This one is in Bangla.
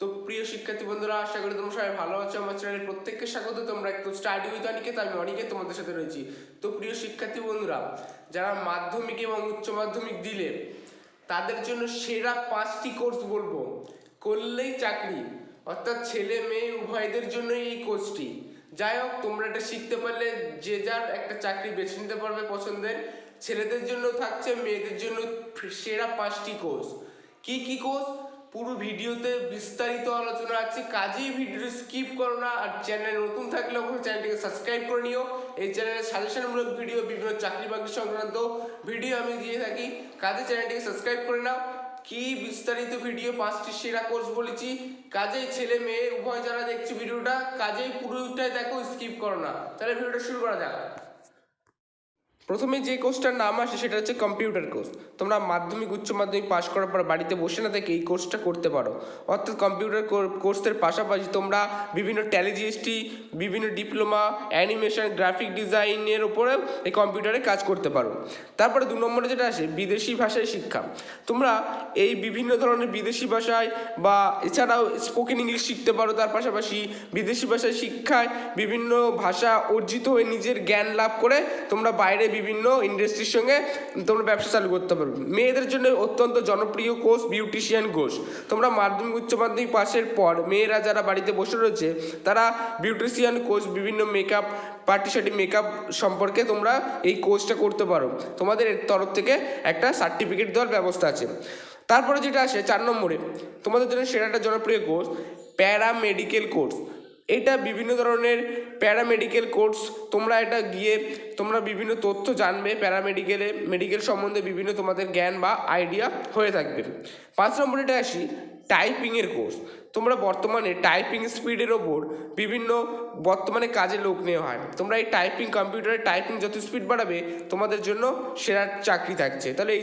তো প্রিয় শিক্ষার্থী বন্ধুরা, আশা করি তোমরা সবাই ভালো আছো। আমার চ্যানেলে প্রত্যেককে স্বাগত। তোমরা একটু স্টাডি উইথ অনিকেত, আমি অনেকে তোমাদের সাথে রয়েছি। তো প্রিয় শিক্ষার্থী বন্ধুরা, যারা মাধ্যমিক এবং উচ্চ মাধ্যমিক দিলে, তাদের জন্য সেরা পাঁচটি কোর্স বলব। করলেই চাকরি, অর্থাৎ ছেলে মেয়ে উভয়দের জন্য এই কোর্সটি যাই হোক, তোমরা এটা শিখতে পারলে, যে যার একটা চাকরি বেছে নিতে পারবে পছন্দের। ছেলেদের জন্য থাকছে, মেয়েদের জন্য সেরা পাঁচটি কোর্স কি কি কোর্স পুরো ভিডিওতে বিস্তারিত আলোচনা আছে কাজেই ভিডিও স্কিপ করো না, আর চ্যানেল নতুন থাকলে অবশ্যই চ্যানেলটিকে সাবস্ক্রাইব করে নিও। এই চ্যানেলে সাজেশনমূলক ভিডিও বিভিন্ন চাকরি বাকরি সংক্রান্ত ভিডিও আমি দিয়ে থাকি। কাজে চ্যানেলটিকে সাবস্ক্রাইব করে নাও। কি বিস্তারিত ভিডিও পাঁচটি সেরা কোর্স বলেছি। কাজেই ছেলে মেয়ে, উভয় যারা দেখছ ভিডিওটা কাজেই পুরোটাই দেখো স্কিপ করো না। তাহলে ভিডিওটা শুরু করা যাক। প্রথমে যে কোর্সটার নাম আসে সেটা হচ্ছে কম্পিউটার কোর্স। তোমরা মাধ্যমিক, উচ্চ মাধ্যমিক পাশ করার পর বাড়িতে বসে না থেকে এই কোর্সটা করতে পারো। অর্থাৎ কম্পিউটার কোর্সের পাশাপাশি তোমরা বিভিন্ন ট্যালি জিএসটি বিভিন্ন ডিপ্লোমা, অ্যানিমেশন, গ্রাফিক ডিজাইনের উপরে এই কম্পিউটারে কাজ করতে পারো। তারপরে দু নম্বরে যেটা আসে, বিদেশি ভাষায় শিক্ষা। তোমরা এই বিভিন্ন ধরনের বিদেশি ভাষায় বা এছাড়াও স্পোকেন ইংলিশ শিখতে পারো, তার পাশাপাশি বিদেশি ভাষায় শিক্ষায় বিভিন্ন ভাষা অর্জিত হয়ে নিজের জ্ঞান লাভ করে তোমরা বাইরে বিভিন্ন ইন্ডাস্ট্রির সঙ্গে তোমরা ব্যবসা চালু করতে পারবে। মেয়েদের জন্য অত্যন্ত জনপ্রিয় কোর্স বিউটিশিয়ান কোর্স। তোমরা মাধ্যমিক, উচ্চ মাধ্যমিক পাশের পর মেয়েরা যারা বাড়িতে বসে রয়েছে, তারা বিউটিশিয়ান কোর্স, বিভিন্ন মেকআপ পার্টি মেকআপ সম্পর্কে তোমরা এই কোর্সটা করতে পারো। তোমাদের এর তরফ থেকে একটা সার্টিফিকেট দেওয়ার ব্যবস্থা আছে। তারপরে যেটা আসে, চার নম্বরে, তোমাদের জন্য সেটা একটা জনপ্রিয় কোর্স প্যারামেডিকেল কোর্স। এটা বিভিন্ন ধরনের প্যারামেডিকেল কোর্স তোমরা এটা গিয়ে তোমরা বিভিন্ন তথ্য জানবে প্যারামেডিকেলে মেডিকেল সম্বন্ধে বিভিন্ন তোমাদের জ্ঞান বা আইডিয়া হয়ে থাকবে। পাঁচ নম্বর এটা আসি টাইপিংয়ের কোর্স তোমরা বর্তমানে টাইপিং স্পিডের ওপর বিভিন্ন বর্তমানে কাজে লোক নেওয়া হয়। তোমরা এই টাইপিং কম্পিউটারে টাইপিং যত স্পিড বাড়াবে, তোমাদের জন্য সেরা চাকরি থাকছে। তাহলে এই